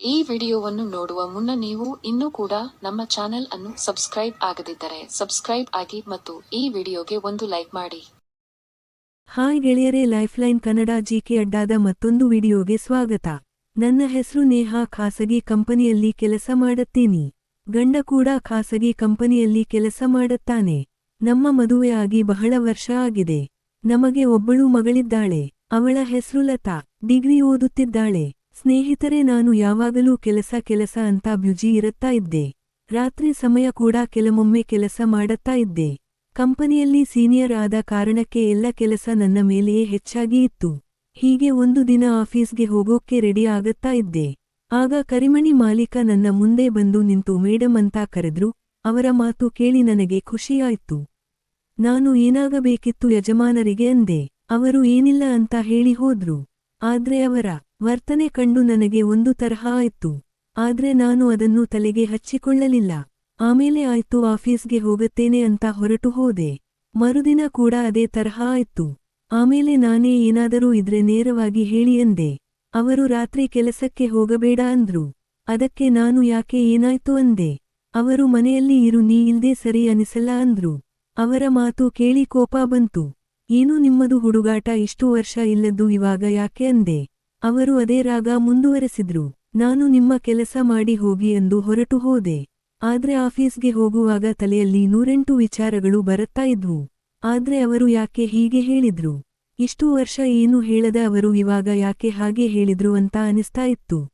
ಈ ವಿಡಿಯೋವನ್ನು ನೋಡುವ ಮುನ್ನ ನೀವು ಇನ್ನೂ ಕೂಡ ನಮ್ಮ ಚಾನೆಲ್ ಅನ್ನು ಸಬ್ಸ್ಕ್ರೈಬ್ ಆಗದಿದ್ದರೆ ಸಬ್ಸ್ಕ್ರೈಬ್ ಆಗಿ ಮತ್ತು ಈ ವಿಡಿಯೋಗೆ ಒಂದು ಲೈಕ್ ಮಾಡಿ. ಹಾಯ್ ಗೆಳೆಯರೇ ಲೈಫ್ಲೈನ್ ಕನ್ನಡ ಜಿಕೆ ಅಡ್ಡಾದ ಮತ್ತೊಂದು ವಿಡಿಯೋಗೆ ಸ್ವಾಗತ. ನನ್ನ ಹೆಸರು ನೇಹಾ, ಖಾಸಗಿ ಕಂಪನಿಯಲ್ಲಿ ಕೆಲಸ ಮಾಡುತ್ತೀನಿ. ಗಂಡ ಕೂಡ ಖಾಸಗಿ ಕಂಪನಿಯಲ್ಲಿ ಕೆಲಸ ಮಾಡುತ್ತಾನೆ. ನಮ್ಮ ಮದುವೆಯಾಗಿ ಬಹಳ ವರ್ಷ ಆಗಿದೆ. ನಮಗೆ ಒಬ್ಬಳು ಮಗಳಿದ್ದಾಳೆ. ಅವಳ ಹೆಸರು ಲತಾ. ಡಿಗ್ರಿ ಓದುತ್ತಿದ್ದಾಳೆ. ಸ್ನೇಹಿತರೆ, ನಾನು ಯಾವಾಗಲೂ ಕೆಲಸ ಕೆಲಸ ಅಂತ ಬ್ಯುಜಿ ಇರುತ್ತಾ ಇದ್ದೆ. ರಾತ್ರಿ ಸಮಯ ಕೂಡ ಕೆಲವೊಮ್ಮೆ ಕೆಲಸ ಮಾಡುತ್ತಾ ಇದ್ದೆ. ಕಂಪನಿಯಲ್ಲಿ ಸೀನಿಯರ್ ಆದ ಕಾರಣಕ್ಕೆ ಎಲ್ಲ ಕೆಲಸ ನನ್ನ ಮೇಲೆಯೇ ಹೆಚ್ಚಾಗಿ ಇತ್ತು. ಹೀಗೆ ಒಂದು ದಿನ ಆಫೀಸ್ಗೆ ಹೋಗೋಕ್ಕೆ ರೆಡಿ ಆಗುತ್ತಾ ಇದ್ದೆ. ಆಗ ಕರಿಮಣಿ ಮಾಲೀಕ ನನ್ನ ಮುಂದೆ ಬಂದು ನಿಂತು ಮೇಡಮ್ ಅಂತ ಕರೆದ್ರು. ಅವರ ಮಾತು ಕೇಳಿ ನನಗೆ ಖುಷಿಯಾಯ್ತು. ನಾನು ಏನಾಗಬೇಕಿತ್ತು ಯಜಮಾನರಿಗೆ ಅಂದೆ. ಅವರು ಏನಿಲ್ಲ ಅಂತ ಹೇಳಿ ಹೋದ್ರು. ಆದ್ರೆ ಅವರ ವರ್ತನೆ ಕಂಡು ನನಗೆ ಒಂದು ತರಹ ಆಯ್ತು. ಆದ್ರೆ ನಾನು ಅದನ್ನು ತಲೆಗೆ ಹಚ್ಚಿಕೊಳ್ಳಲಿಲ್ಲ. ಆಮೇಲೆ ಆಯ್ತು, ಆಫೀಸ್ಗೆ ಹೋಗುತ್ತೇನೆ ಅಂತ ಹೊರಟು ಹೋದೆ. ಮರುದಿನ ಕೂಡ ಅದೇ ತರಹ ಆಯ್ತು. ಆಮೇಲೆ ನಾನೇ ಏನಾದರೂ ಇದ್ರೆ ನೇರವಾಗಿ ಹೇಳಿ ಅಂದೆ. ಅವರು ರಾತ್ರಿ ಕೆಲಸಕ್ಕೆ ಹೋಗಬೇಡ ಅಂದ್ರು. ಅದಕ್ಕೆ ನಾನು ಯಾಕೆ ಏನಾಯ್ತು ಅಂದೆ. ಅವರು ಮನೆಯಲ್ಲಿ ಇರು, ನೀ ಇಲ್ದೇ ಸರಿ ಅನಿಸಲ್ಲ ಅಂದ್ರು. ಅವರ ಮಾತು ಕೇಳಿ ಕೋಪ ಬಂತು. ಏನು ನಿಮ್ಮದು ಹುಡುಗಾಟ ಇಷ್ಟು ವರ್ಷ ಇಲ್ಲದ್ದು ಇವಾಗ ಯಾಕೆ ಅಂದೆ? ಅವರು ಅದೇ ರಾಗ ಮುಂದುವರೆಸಿದ್ರು. ನಾನು ನಿಮ್ಮ ಕೆಲಸ ಮಾಡಿ ಹೋಗಿ ಎಂದು ಹೊರಟು ಹೋದೆ. ಆದ್ರೆ ಆಫೀಸ್ಗೆ ಹೋಗುವಾಗ ತಲೆಯಲ್ಲಿ ನೂರೆಂಟು ವಿಚಾರಗಳು ಬರುತ್ತಾ ಇದ್ವು. ಆದ್ರೆ ಅವರು ಯಾಕೆ ಹೀಗೆ ಹೇಳಿದ್ರು? ಇಷ್ಟು ವರ್ಷ ಏನು ಹೇಳದ ಅವರು ಇವಾಗ ಯಾಕೆ ಹಾಗೆ ಹೇಳಿದ್ರು ಅಂತ ಅನಿಸ್ತಾ ಇತ್ತು.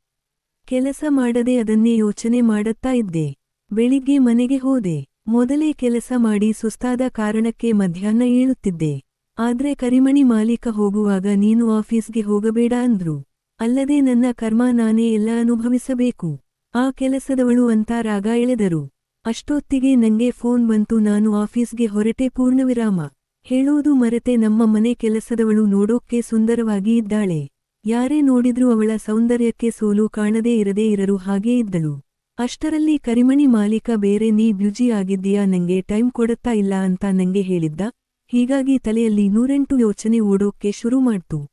ಕೆಲಸ ಮಾಡದೆ ಅದನ್ನೇ ಯೋಚನೆ ಮಾಡುತ್ತಾ ಇದ್ದೆ. ಬೆಳಿಗ್ಗೆ ಮನೆಗೆ ಹೋದೆ. ಮೊದಲೇ ಕೆಲಸ ಮಾಡಿ ಸುಸ್ತಾದ ಕಾರಣಕ್ಕೆ ಮಧ್ಯಾಹ್ನ ಏಳುತ್ತಿದ್ದೆ. ಆದ್ರೆ ಕರಿಮಣಿ ಮಾಲೀಕ ಹೋಗುವಾಗ ನೀನು ಆಫೀಸ್ಗೆ ಹೋಗಬೇಡ ಅಂದ್ರು. ಅಲ್ಲದೆ ನನ್ನ ಕರ್ಮ ನಾನೇ ಎಲ್ಲ ಅನುಭವಿಸಬೇಕು. ಆ ಕೆಲಸದವಳು ಅಂತ ರಾಗ ಎಳೆದರು. ಅಷ್ಟೊತ್ತಿಗೆ ನಂಗೆ ಫೋನ್ ಬಂತು, ನಾನು ಆಫೀಸ್ಗೆ ಹೊರಟೆ ಪೂರ್ಣವಿರಾಮ. ಹೇಳೋದು ಮರೆತೆ ನಮ್ಮ ಮನೆ ಕೆಲಸದವಳು ನೋಡೋಕ್ಕೆ ಸುಂದರವಾಗಿ ಇದ್ದಾಳೆ. ಯಾರೇ ನೋಡಿದ್ರೂ ಅವಳ ಸೌಂದರ್ಯಕ್ಕೆ ಸೋಲು ಕಾಣದೇ ಇರದೇ ಇರರು, ಹಾಗೇ ಇದ್ದಳು. ಅಷ್ಟರಲ್ಲಿ ಕರಿಮಣಿ ಮಾಲೀಕ ಬೇರೆ, ನೀ ಬ್ಯುಜಿ ಆಗಿದ್ದೀಯಾ? ನಂಗೆ ಟೈಮ್ ಕೊಡುತ್ತಾ ಇಲ್ಲ ಅಂತ ನಂಗೆ ಹೇಳಿದ್ದ. ಹೀಗಾಗಿ ತಲೆಯಲ್ಲಿ ನೂರೆಂಟು ಯೋಚನೆ ಓಡೋಕ್ಕೆ ಶುರು ಮಾಡ್ತು.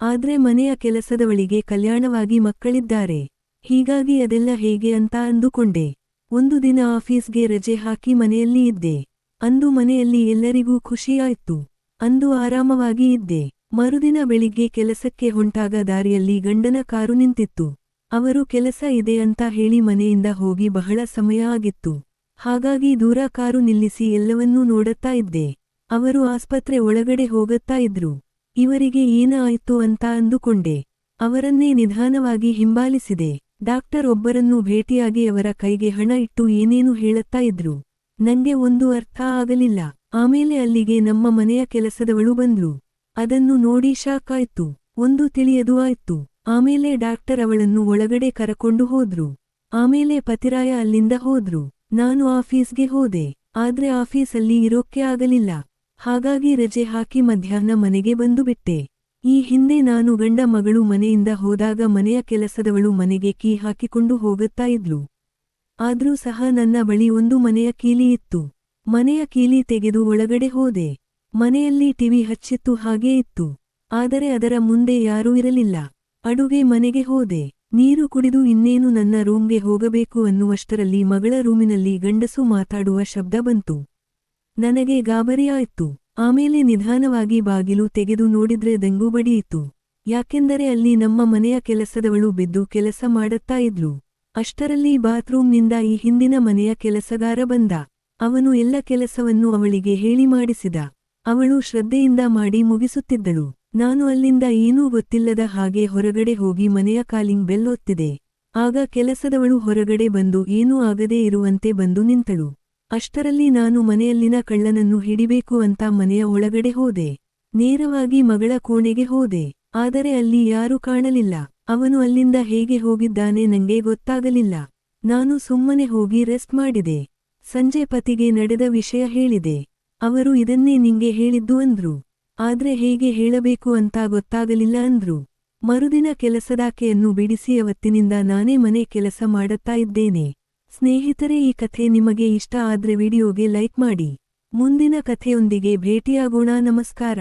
ಆದ್ರೆ ಮನೆಯ ಕೆಲಸದವಳಿಗೆ ಕಲ್ಯಾಣವಾಗಿ ಮಕ್ಕಳಿದ್ದಾರೆ. ಹೀಗಾಗಿ ಅದೆಲ್ಲ ಹೇಗೆ ಅಂತ ಅಂದುಕೊಂಡೆ. ಒಂದು ದಿನ ಆಫೀಸ್ಗೆ ರಜೆ ಹಾಕಿ ಮನೆಯಲ್ಲಿ ಇದ್ದೆ. ಅಂದು ಮನೆಯಲ್ಲಿ ಎಲ್ಲರಿಗೂ ಖುಷಿಯಾಯ್ತು. ಅಂದು ಆರಾಮವಾಗಿ ಇದ್ದೆ. ಮರುದಿನ ಬೆಳಿಗ್ಗೆ ಕೆಲಸಕ್ಕೆ ಹೊಂಟಾಗ ದಾರಿಯಲ್ಲಿ ಗಂಡನ ಕಾರು ನಿಂತಿತ್ತು. ಅವರು ಕೆಲಸ ಇದೆ ಅಂತ ಹೇಳಿ ಮನೆಯಿಂದ ಹೋಗಿ ಬಹಳ ಸಮಯ ಆಗಿತ್ತು. ಹಾಗಾಗಿ ದೂರ ಕಾರು ನಿಲ್ಲಿಸಿ ಎಲ್ಲವನ್ನೂ ನೋಡುತ್ತಾ ಇದ್ದೆ. ಅವರು ಆಸ್ಪತ್ರೆ ಒಳಗಡೆ ಹೋಗುತ್ತಾ ಇದ್ರು. ಇವರಿಗೆ ಏನ ಆಯ್ತು ಅಂತ ಅಂದುಕೊಂಡೆ. ಅವರನ್ನೇ ನಿಧಾನವಾಗಿ ಹಿಂಬಾಲಿಸಿದೆ. ಡಾಕ್ಟರ್ ಒಬ್ಬರನ್ನು ಭೇಟಿಯಾಗಿ ಅವರ ಕೈಗೆ ಹಣ ಇಟ್ಟು ಏನೇನು ಹೇಳುತ್ತಾ ಇದ್ರು. ನಂಗೆ ಒಂದು ಅರ್ಥ ಆಗಲಿಲ್ಲ. ಆಮೇಲೆ ಅಲ್ಲಿಗೆ ನಮ್ಮ ಮನೆಯ ಕೆಲಸದವಳು ಬಂದ್ರು ಅದನ್ನು ನೋಡಿ ಶಾಕ್ ಆಯ್ತು. ಒಂದು ತಿಳಿಯದು ಆಯ್ತು. ಆಮೇಲೆ ಡಾಕ್ಟರ್ ಅವಳನ್ನು ಒಳಗಡೆ ಕರಕೊಂಡು ಹೋದ್ರು. ಆಮೇಲೆ ಪತಿರಾಯ ಅಲ್ಲಿಂದ ಹೋದ್ರು. ನಾನು ಆಫೀಸ್ಗೆ ಹೋದೆ. ಆದ್ರೆ ಆಫೀಸಲ್ಲಿ ಇರೋಕ್ಕೆ ಆಗಲಿಲ್ಲ. ಹಾಗಾಗಿ ರಜೆ ಹಾಕಿ ಮಧ್ಯಾಹ್ನ ಮನೆಗೆ ಬಂದು ಬಿಟ್ಟೆ. ಈ ಹಿಂದೆ ನಾನು ಗಂಡ ಮಗಳು ಮನೆಯಿಂದ ಹೋದಾಗ ಮನೆಯ ಕೆಲಸದವಳು ಮನೆಗೆ ಕೀ ಹಾಕಿಕೊಂಡು ಹೋಗುತ್ತಾ ಇದ್ಲು. ಆದ್ರೂ ಸಹ ನನ್ನ ಬಳಿ ಒಂದು ಮನೆಯ ಕೀಲಿ ಇತ್ತು. ಮನೆಯ ಕೀಲಿ ತೆಗೆದು ಒಳಗಡೆ ಹೋದೆ. ಮನೆಯಲ್ಲಿ ಟಿವಿ ಹಚ್ಚಿತ್ತು ಹಾಗೇ ಇತ್ತು. ಆದರೆ ಅದರ ಮುಂದೆ ಯಾರೂ ಇರಲಿಲ್ಲ. ಅಡುಗೆ ಮನೆಗೆ ಹೋದೆ. ನೀರು ಕುಡಿದು ಇನ್ನೇನು ನನ್ನ ರೂಮ್ಗೆ ಹೋಗಬೇಕು ಅನ್ನುವಷ್ಟರಲ್ಲಿ ಮಗಳ ರೂಮಿನಲ್ಲಿ ಗಂಡಸು ಮಾತಾಡುವ ಶಬ್ದ ಬಂತು. ನನಗೆ ಗಾಬರಿಯಾಯಿತು. ಆಮೇಲೆ ನಿಧಾನವಾಗಿ ಬಾಗಿಲು ತೆಗೆದು ನೋಡಿದ್ರೆ ದಂಗು ಬಡಿಯಿತು. ಯಾಕೆಂದರೆ ಅಲ್ಲಿ ನಮ್ಮ ಮನೆಯ ಕೆಲಸದವಳು ಬಿದ್ದು ಕೆಲಸ ಮಾಡುತ್ತಾ ಇದ್ಲು. ಅಷ್ಟರಲ್ಲಿ ಬಾತ್ರೂಮ್ನಿಂದ ಈ ಹಿಂದಿನ ಮನೆಯ ಕೆಲಸಗಾರ ಬಂದ. ಅವನು ಎಲ್ಲ ಕೆಲಸವನ್ನು ಅವಳಿಗೆ ಹೇಳಿ ಮಾಡಿಸಿದ. ಅವಳು ಶ್ರದ್ಧೆಯಿಂದ ಮಾಡಿ ಮುಗಿಸುತ್ತಿದ್ದಳು. ನಾನು ಅಲ್ಲಿಂದ ಏನೂ ಗೊತ್ತಿಲ್ಲದ ಹಾಗೆ ಹೊರಗಡೆ ಹೋಗಿ ಮನೆಯ ಕಾಲಿಂಗ್ ಬೆಲ್ ಒತ್ತಿದೆ. ಆಗ ಕೆಲಸದವಳು ಹೊರಗಡೆ ಬಂದು ಏನೂ ಆಗದೇ ಇರುವಂತೆ ಬಂದು ನಿಂತಳು. ಅಷ್ಟರಲ್ಲಿ ನಾನು ಮನೆಯಲ್ಲಿನ ಕಳ್ಳನನ್ನು ಹಿಡಿಬೇಕು ಅಂತ ಮನೆಯ ಒಳಗಡೆ ಹೋದೆ. ನೇರವಾಗಿ ಮಗಳ ಕೋಣೆಗೆ ಹೋದೆ. ಆದರೆ ಅಲ್ಲಿ ಯಾರೂ ಕಾಣಲಿಲ್ಲ. ಅವನು ಅಲ್ಲಿಂದ ಹೇಗೆ ಹೋಗಿದ್ದಾನೆ ನಂಗೆ ಗೊತ್ತಾಗಲಿಲ್ಲ. ನಾನು ಸುಮ್ಮನೆ ಹೋಗಿ ರೆಸ್ಟ್ ಮಾಡಿದೆ. ಸಂಜೆ ಪತಿಗೆ ನಡೆದ ವಿಷಯ ಹೇಳಿದೆ. ಅವರು ಇದನ್ನೇ ನಿಂಗೆ ಹೇಳಿದ್ದು ಅಂದ್ರು. ಆದ್ರೆ ಹೇಗೆ ಹೇಳಬೇಕು ಅಂತ ಗೊತ್ತಾಗಲಿಲ್ಲ ಅಂದ್ರು. ಮರುದಿನ ಕೆಲಸದಾಕೆಯನ್ನು ಬಿಡಿಸಿ ಅವತ್ತಿನಿಂದ ನಾನೇ ಮನೆ ಕೆಲಸ ಮಾಡುತ್ತಾ ಇದ್ದೇನೆ. ಸ್ನೇಹಿತರೆ ಈ ಕಥೆ ನಿಮಗೆ ಇಷ್ಟ ಆದ್ರೆ ವಿಡಿಯೋಗೆ ಲೈಕ್ ಮಾಡಿ. ಮುಂದಿನ ಕಥೆಯೊಂದಿಗೆ ಭೇಟಿಯಾಗೋಣ. ನಮಸ್ಕಾರ.